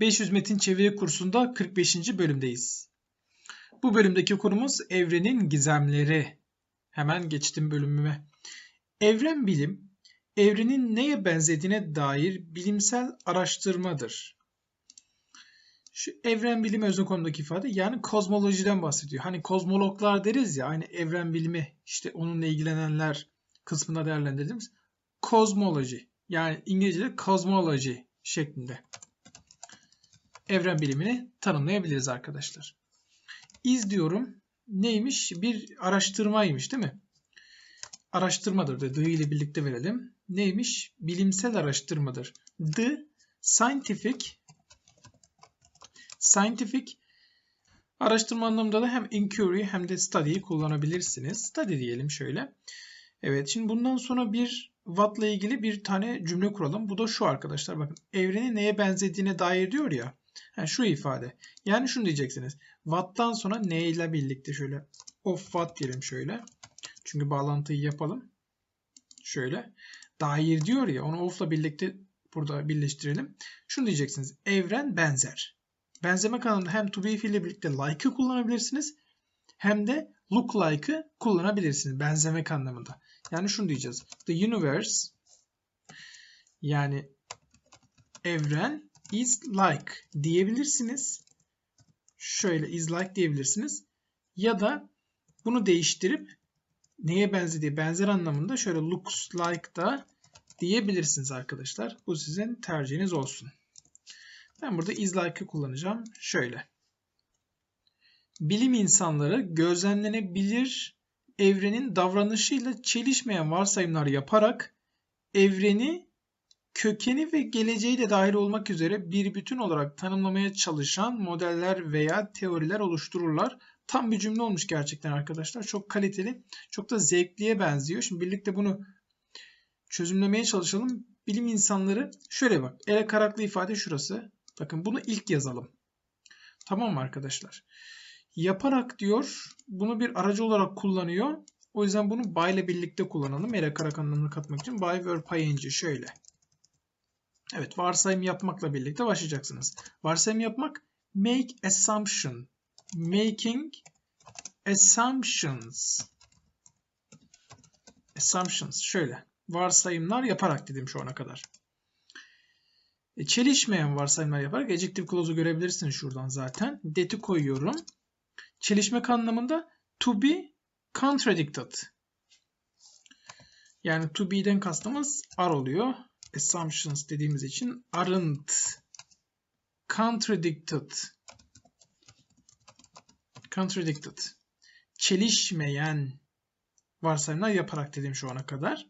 500 metin çeviri kursunda 45. bölümdeyiz. Bu bölümdeki konumuz evrenin gizemleri. Hemen geçtim bölümüme. Evren bilim, evrenin neye benzediğine dair bilimsel araştırmadır. Şu evren bilimi özne konumdaki ifade yani kozmolojiden bahsediyor. Hani kozmologlar deriz ya aynı evren bilimi işte onunla ilgilenenler kısmında değerlendirdiğimiz kozmoloji yani İngilizce'de cosmology şeklinde evren bilimini tanımlayabiliriz arkadaşlar. İz diyorum neymiş? Bir araştırmaymış değil mi? Araştırmadır da the ile birlikte verelim. Neymiş? Bilimsel araştırmadır. The scientific scientific araştırma anlamında da hem inquiry hem de study'yi kullanabilirsiniz. Study diyelim şöyle. Evet şimdi bundan sonra bir watt'la ilgili bir tane cümle kuralım. Bu da şu arkadaşlar bakın. Evrenin neye benzediğine dair diyor ya. Yani şu ifade. Yani şunu diyeceksiniz. Watt'tan sonra ne ile birlikte şöyle of watt diyelim şöyle. Çünkü bağlantıyı yapalım. Şöyle. Dair diyor ya onu off'la birlikte burada birleştirelim. Şunu diyeceksiniz. Evren benzer. Benzeme kanalında hem to be ile birlikte like'ı kullanabilirsiniz. Hem de look like'ı kullanabilirsiniz. Benzemek anlamında. Yani şunu diyeceğiz. The universe yani evren is like diyebilirsiniz. Şöyle is like diyebilirsiniz. Ya da bunu değiştirip neye benzediği benzer anlamında şöyle looks like da diyebilirsiniz arkadaşlar. Bu sizin tercihiniz olsun. Ben burada is like'ı kullanacağım. Şöyle. Bilim insanları gözlemlenebilir evrenin davranışıyla çelişmeyen varsayımlar yaparak evreni kökeni ve geleceği de dahil olmak üzere bir bütün olarak tanımlamaya çalışan modeller veya teoriler oluştururlar. Tam bir cümle olmuş gerçekten arkadaşlar. Çok kaliteli, çok da zevkliye benziyor. Şimdi birlikte bunu çözümlemeye çalışalım. Bilim insanları şöyle bak. Ele karaklı ifade şurası. Bakın bunu ilk yazalım. Tamam mı arkadaşlar? Yaparak diyor bunu bir aracı olarak kullanıyor. O yüzden bunu by ile birlikte kullanalım. Ele karak anlamını katmak için by verb ing şöyle. Evet varsayım yapmakla birlikte başlayacaksınız. Varsayım yapmak make assumption. Making assumptions. Assumptions şöyle. Varsayımlar yaparak dedim şu ana kadar. E, çelişmeyen varsayımlar yaparak adjective clause'u görebilirsiniz şuradan zaten. That'i koyuyorum. Çelişmek anlamında to be contradicted. Yani to be'den kastımız are oluyor assumptions dediğimiz için aren't contradicted contradicted çelişmeyen varsayımlar yaparak dedim şu ana kadar.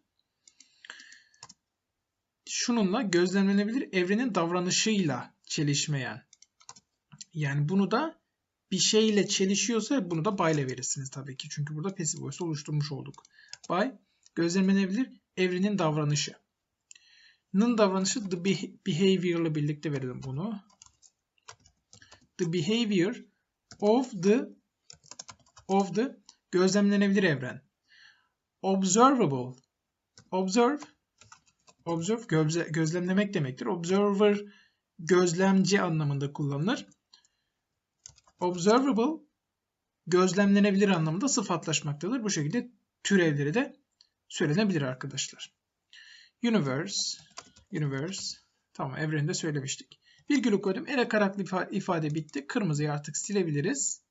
Şununla gözlemlenebilir evrenin davranışıyla çelişmeyen. Yani bunu da bir şeyle çelişiyorsa bunu da by ile verirsiniz tabii ki. Çünkü burada passive voice oluşturmuş olduk. By gözlemlenebilir evrenin davranışı. Nın davranışı the behavior ile birlikte verelim bunu. The behavior of the of the gözlemlenebilir evren. Observable. Observe observe gözle, gözlemlemek demektir. Observer gözlemci anlamında kullanılır. Observable gözlemlenebilir anlamında sıfatlaşmaktadır. Bu şekilde türevleri de söylenebilir arkadaşlar. Universe universe. Tamam evreni de söylemiştik. Virgülü koydum. Ere karaklı ifade bitti. Kırmızıyı artık silebiliriz.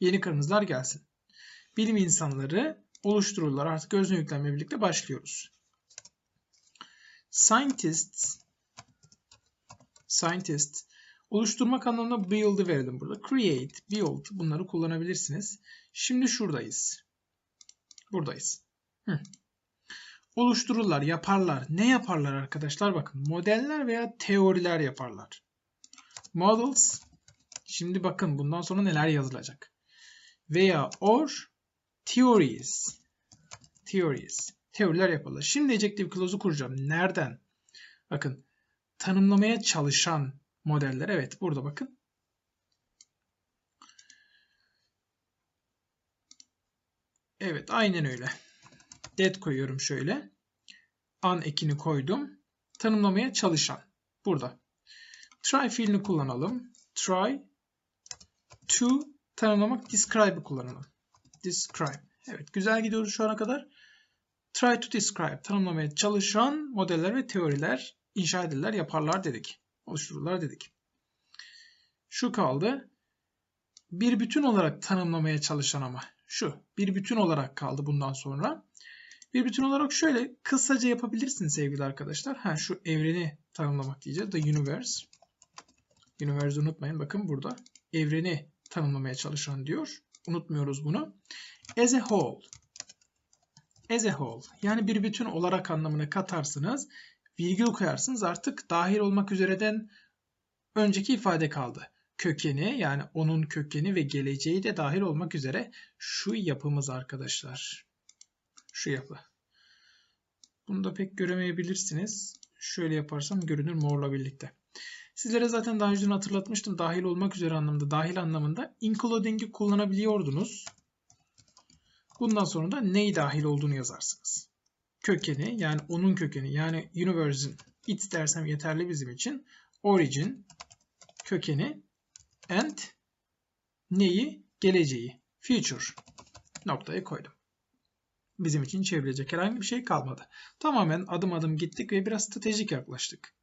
Yeni kırmızılar gelsin. Bilim insanları oluştururlar. Artık özne yüklenme birlikte başlıyoruz. Scientists Scientist oluşturmak anlamında build'ı verelim burada. Create, build bunları kullanabilirsiniz. Şimdi şuradayız. Buradayız. Hı oluştururlar, yaparlar. Ne yaparlar arkadaşlar? Bakın modeller veya teoriler yaparlar. Models. Şimdi bakın bundan sonra neler yazılacak. Veya or theories. Theories. Teoriler yaparlar. Şimdi adjective clause'u kuracağım. Nereden? Bakın tanımlamaya çalışan modeller. Evet burada bakın. Evet aynen öyle that koyuyorum şöyle. An ekini koydum. Tanımlamaya çalışan. Burada. Try fiilini kullanalım. Try to tanımlamak describe'ı kullanalım. Describe. Evet güzel gidiyoruz şu ana kadar. Try to describe tanımlamaya çalışan modeller ve teoriler inşa ederler, yaparlar dedik. Oluştururlar dedik. Şu kaldı. Bir bütün olarak tanımlamaya çalışan ama şu. Bir bütün olarak kaldı bundan sonra. Bir bütün olarak şöyle kısaca yapabilirsiniz sevgili arkadaşlar. Ha şu evreni tanımlamak diyeceğiz. The universe. Universe unutmayın. Bakın burada evreni tanımlamaya çalışan diyor. Unutmuyoruz bunu. As a whole. As a whole. Yani bir bütün olarak anlamına katarsınız. Virgül koyarsınız. Artık dahil olmak üzereden önceki ifade kaldı. Kökeni yani onun kökeni ve geleceği de dahil olmak üzere şu yapımız arkadaşlar. Şu yapı. Bunu da pek göremeyebilirsiniz. Şöyle yaparsam görünür morla birlikte. Sizlere zaten daha önce hatırlatmıştım. Dahil olmak üzere anlamında, dahil anlamında including'i kullanabiliyordunuz. Bundan sonra da neyi dahil olduğunu yazarsınız. Kökeni yani onun kökeni yani universe'in it dersem yeterli bizim için. Origin kökeni and neyi? Geleceği. Future noktayı koydum. Bizim için çevrilecek herhangi bir şey kalmadı. Tamamen adım adım gittik ve biraz stratejik yaklaştık.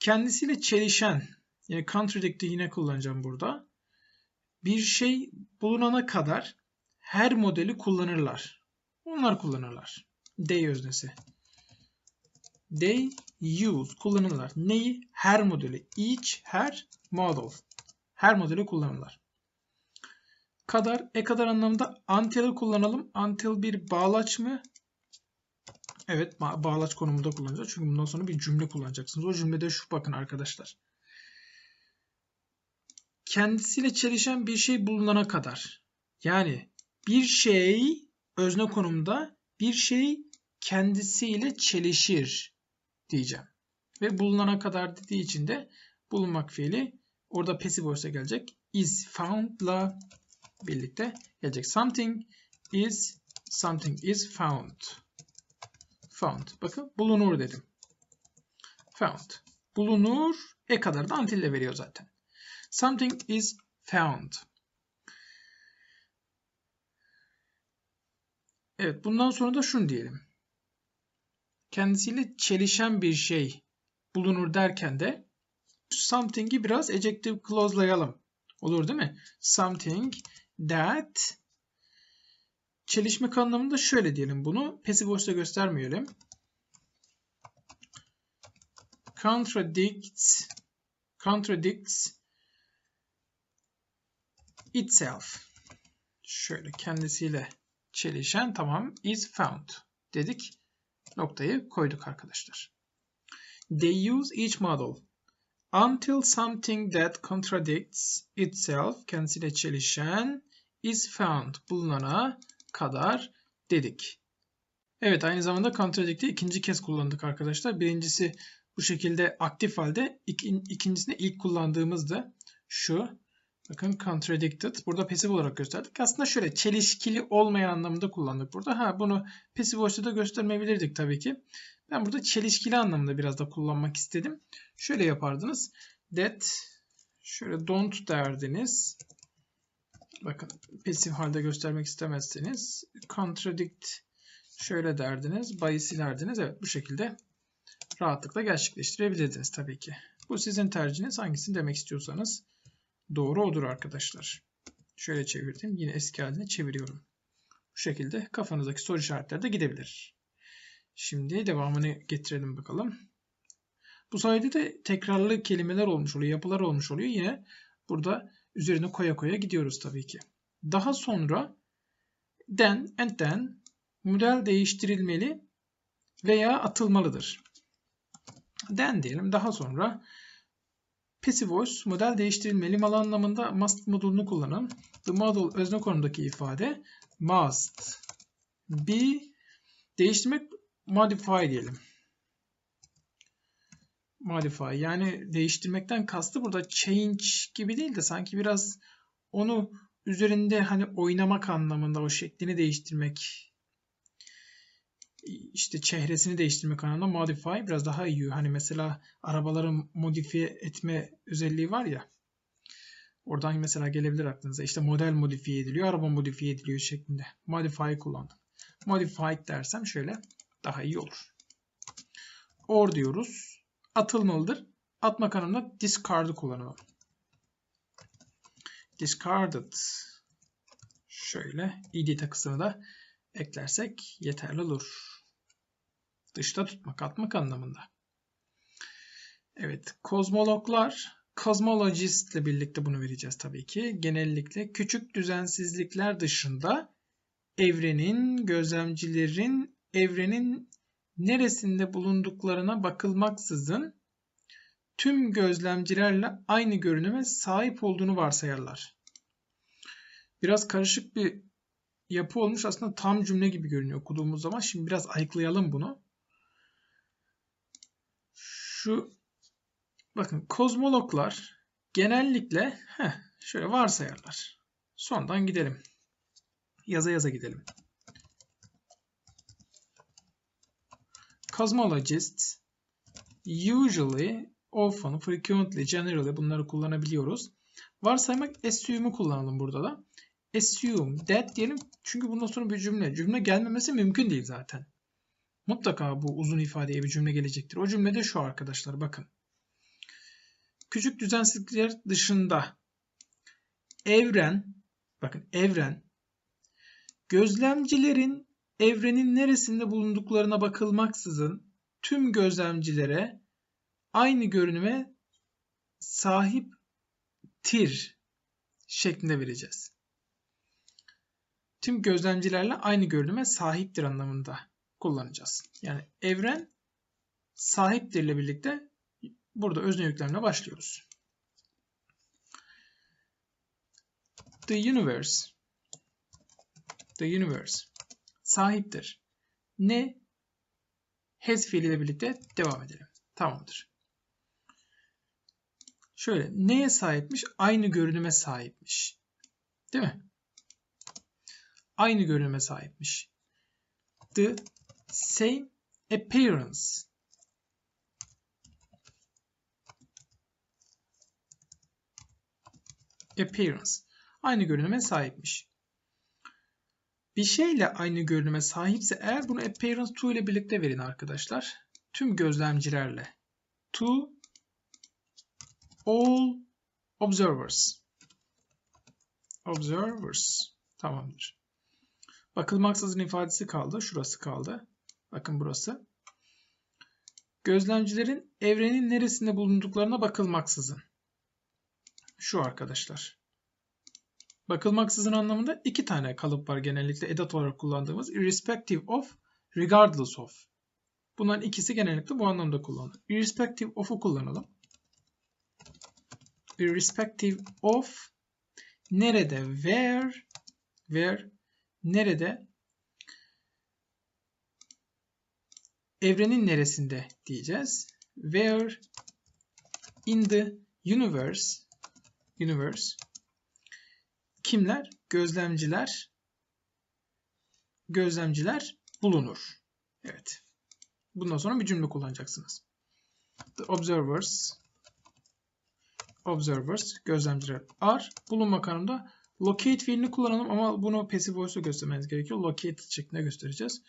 Kendisiyle çelişen, yani contradict'i yine kullanacağım burada. Bir şey bulunana kadar her modeli kullanırlar. Onlar kullanırlar. They öznesi. They use kullanırlar. Neyi? Her modeli. Each, her model. Her modeli kullanırlar. Kadar, e kadar anlamında until'ı kullanalım. Until bir bağlaç mı? Evet ba bağlaç konumunda kullanacağız. Çünkü bundan sonra bir cümle kullanacaksınız. O cümlede şu bakın arkadaşlar. Kendisiyle çelişen bir şey bulunana kadar. Yani bir şey özne konumda bir şey kendisiyle çelişir diyeceğim. Ve bulunana kadar dediği için de bulunmak fiili orada passive voice'e gelecek. Is found'la birlikte gelecek. Something is something is found. Found. Bakın bulunur dedim. Found. Bulunur. E kadar da until veriyor zaten. Something is found. Evet bundan sonra da şunu diyelim. Kendisiyle çelişen bir şey bulunur derken de something'i biraz adjective clause'layalım. Olur değil mi? Something that çelişmek anlamında şöyle diyelim bunu. Passive voice'da göstermeyelim. Contradicts contradicts itself. Şöyle kendisiyle çelişen tamam is found dedik. Noktayı koyduk arkadaşlar. They use each model until something that contradicts itself kendisiyle çelişen is found bulunana kadar dedik. Evet aynı zamanda contradict'i ikinci kez kullandık arkadaşlar. Birincisi bu şekilde aktif halde ikincisinde ilk kullandığımızda şu Bakın contradicted. Burada pasif olarak gösterdik. Aslında şöyle çelişkili olmayan anlamında kullandık burada. Ha bunu pasif voice'da göstermeyebilirdik tabii ki. Ben burada çelişkili anlamında biraz da kullanmak istedim. Şöyle yapardınız. That şöyle don't derdiniz. Bakın pasif halde göstermek istemezseniz contradict şöyle derdiniz. By'ı silerdiniz. Evet bu şekilde rahatlıkla gerçekleştirebilirdiniz tabii ki. Bu sizin tercihiniz. Hangisini demek istiyorsanız doğru odur arkadaşlar. Şöyle çevirdim. Yine eski haline çeviriyorum. Bu şekilde kafanızdaki soru işaretleri de gidebilir. Şimdi devamını getirelim bakalım. Bu sayede de tekrarlı kelimeler olmuş oluyor, yapılar olmuş oluyor. Yine burada üzerine koya koya gidiyoruz tabii ki. Daha sonra then and then model değiştirilmeli veya atılmalıdır. Then diyelim daha sonra Passive voice model değiştirilmeli mal anlamında must modulunu kullanın. The model özne konumdaki ifade must be değiştirmek modify diyelim. Modify yani değiştirmekten kastı burada change gibi değil de sanki biraz onu üzerinde hani oynamak anlamında o şeklini değiştirmek işte çehresini değiştirmek anlamında modify biraz daha iyi. Hani mesela arabaların modifiye etme özelliği var ya. Oradan mesela gelebilir aklınıza. İşte model modifiye ediliyor, araba modifiye ediliyor şeklinde. Modify kullandım. Modified dersem şöyle daha iyi olur. Or diyoruz. Atılmalıdır. Atmak anlamında discard'ı kullanalım. Discarded. Şöyle id takısını da eklersek yeterli olur. Dışta tutmak, atmak anlamında. Evet, kozmologlar, cosmologist ile birlikte bunu vereceğiz tabii ki. Genellikle küçük düzensizlikler dışında evrenin, gözlemcilerin evrenin neresinde bulunduklarına bakılmaksızın tüm gözlemcilerle aynı görünüme sahip olduğunu varsayarlar. Biraz karışık bir yapı olmuş. Aslında tam cümle gibi görünüyor okuduğumuz zaman. Şimdi biraz ayıklayalım bunu. Şu bakın kozmologlar genellikle heh, şöyle varsayarlar. Sondan gidelim. Yaza yaza gidelim. Cosmologists usually, often, frequently, generally bunları kullanabiliyoruz. Varsaymak assume'u kullanalım burada da. Assume that diyelim çünkü bundan sonra bir cümle. Cümle gelmemesi mümkün değil zaten. Mutlaka bu uzun ifadeye bir cümle gelecektir. O cümlede şu arkadaşlar bakın. Küçük düzensizlikler dışında evren bakın evren gözlemcilerin evrenin neresinde bulunduklarına bakılmaksızın tüm gözlemcilere aynı görünüme sahiptir şeklinde vereceğiz. Tüm gözlemcilerle aynı görünüme sahiptir anlamında kullanacağız. Yani evren sahiptir ile birlikte burada özne yüklemine başlıyoruz. The universe The universe sahiptir. Ne? Has fiiliyle birlikte devam edelim. Tamamdır. Şöyle neye sahipmiş? Aynı görünüme sahipmiş. Değil mi? Aynı görünüme sahipmiş. The same appearance. Appearance. Aynı görünüme sahipmiş. Bir şeyle aynı görünüme sahipse eğer bunu appearance to ile birlikte verin arkadaşlar. Tüm gözlemcilerle. To all observers. Observers. Tamamdır. Bakılmaksızın ifadesi kaldı. Şurası kaldı. Bakın burası. Gözlemcilerin evrenin neresinde bulunduklarına bakılmaksızın. Şu arkadaşlar. Bakılmaksızın anlamında iki tane kalıp var genellikle edat olarak kullandığımız. Irrespective of, regardless of. Bunların ikisi genellikle bu anlamda kullanılır. Irrespective of'u kullanalım. Irrespective of nerede? Where? Where? Nerede? Evrenin neresinde diyeceğiz. Where in the universe universe kimler? Gözlemciler gözlemciler bulunur. Evet. Bundan sonra bir cümle kullanacaksınız. The observers observers gözlemciler are bulunmak anlamında locate fiilini kullanalım ama bunu passive voice'la göstermeniz gerekiyor. Locate şeklinde göstereceğiz.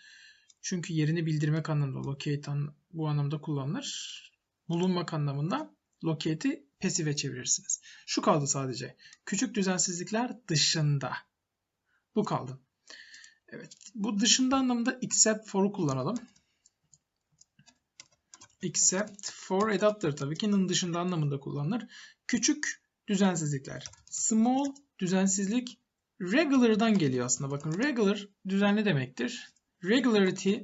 Çünkü yerini bildirmek anlamında locate an, bu anlamda kullanılır. Bulunmak anlamında locate'i pasive çevirirsiniz. Şu kaldı sadece. Küçük düzensizlikler dışında. Bu kaldı. Evet. Bu dışında anlamda except for'u kullanalım. Except for edattır tabii ki. dışında anlamında kullanılır. Küçük düzensizlikler. Small düzensizlik regular'dan geliyor aslında. Bakın regular düzenli demektir. Regularity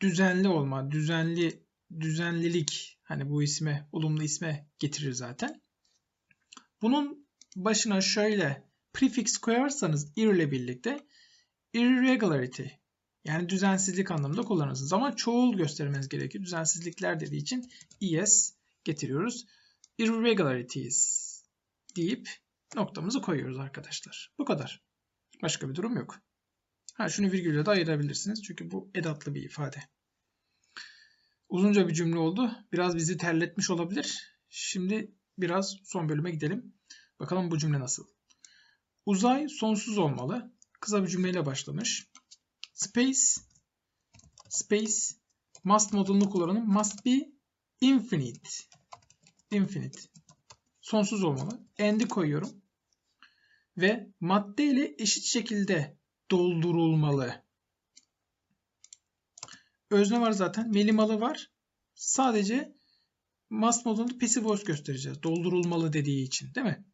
düzenli olma, düzenli düzenlilik hani bu isme, olumlu isme getirir zaten. Bunun başına şöyle prefix koyarsanız ir ile birlikte irregularity yani düzensizlik anlamında kullanırsınız. Ama çoğul göstermeniz gerekiyor. Düzensizlikler dediği için es getiriyoruz. Irregularities deyip noktamızı koyuyoruz arkadaşlar. Bu kadar. Başka bir durum yok. Ha şunu virgülle de ayırabilirsiniz. Çünkü bu edatlı bir ifade. Uzunca bir cümle oldu. Biraz bizi terletmiş olabilir. Şimdi biraz son bölüme gidelim. Bakalım bu cümle nasıl. Uzay sonsuz olmalı. Kısa bir cümleyle başlamış. Space space must modulunu kullanalım. Must be infinite. Infinite. Sonsuz olmalı. End'i koyuyorum. Ve madde ile eşit şekilde doldurulmalı. Özne var zaten. Melimalı var. Sadece must modunda passive voice göstereceğiz. Doldurulmalı dediği için değil mi?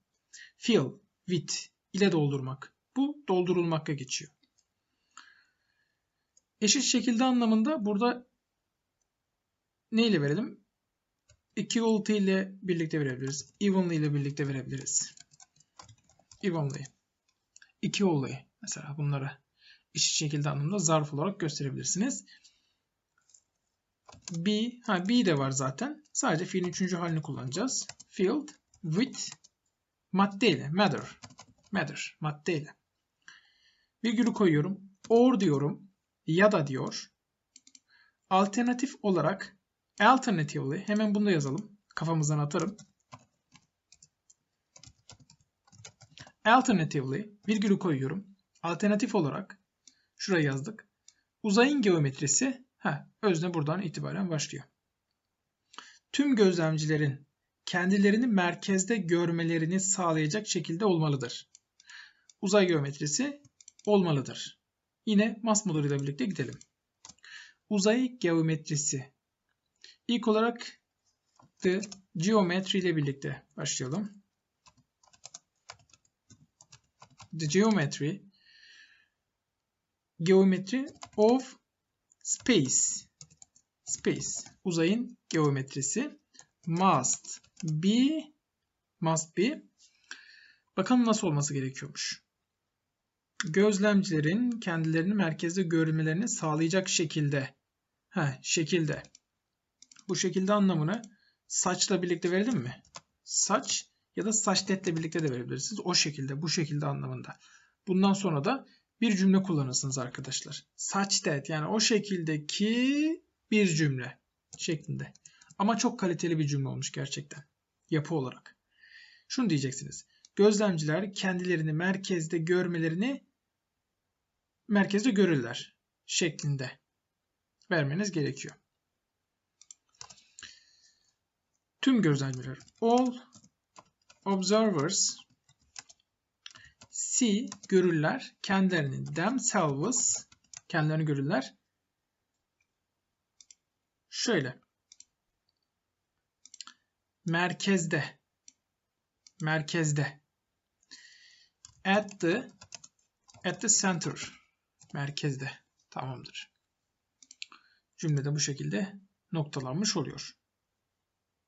Fill, with ile doldurmak. Bu doldurulmakka geçiyor. Eşit şekilde anlamında burada ne ile verelim? Equality ile birlikte verebiliriz. Evenly ile birlikte verebiliriz. Evenly. Equally. Mesela bunları eşit şekilde anlamda zarf olarak gösterebilirsiniz. Be, ha be de var zaten. Sadece fiilin üçüncü halini kullanacağız. Filled with maddeyle. Matter. Matter. Maddeyle. Virgülü koyuyorum. Or diyorum. Ya da diyor. Alternatif olarak alternatively hemen bunu da yazalım. Kafamızdan atarım. Alternatively virgülü koyuyorum. Alternatif olarak şuraya yazdık. Uzayın geometrisi ha özne buradan itibaren başlıyor. Tüm gözlemcilerin kendilerini merkezde görmelerini sağlayacak şekilde olmalıdır. Uzay geometrisi olmalıdır. Yine mas modülüyle birlikte gidelim. Uzay geometrisi. İlk olarak the geometry ile birlikte başlayalım. The geometry geometry of space space uzayın geometrisi must be must be bakalım nasıl olması gerekiyormuş. Gözlemcilerin kendilerini merkezde görmelerini sağlayacak şekilde ha şekilde bu şekilde anlamını saçla birlikte verelim mi? Saç ya da saç detle birlikte de verebilirsiniz. O şekilde, bu şekilde anlamında. Bundan sonra da bir cümle kullanırsınız arkadaşlar. Saç det yani o şekildeki bir cümle şeklinde. Ama çok kaliteli bir cümle olmuş gerçekten. Yapı olarak. Şunu diyeceksiniz. Gözlemciler kendilerini merkezde görmelerini merkezde görürler şeklinde vermeniz gerekiyor. Tüm gözlemciler all observers see görürler kendilerini themselves kendilerini görürler. Şöyle merkezde merkezde at the at the center merkezde tamamdır. Cümlede bu şekilde noktalanmış oluyor.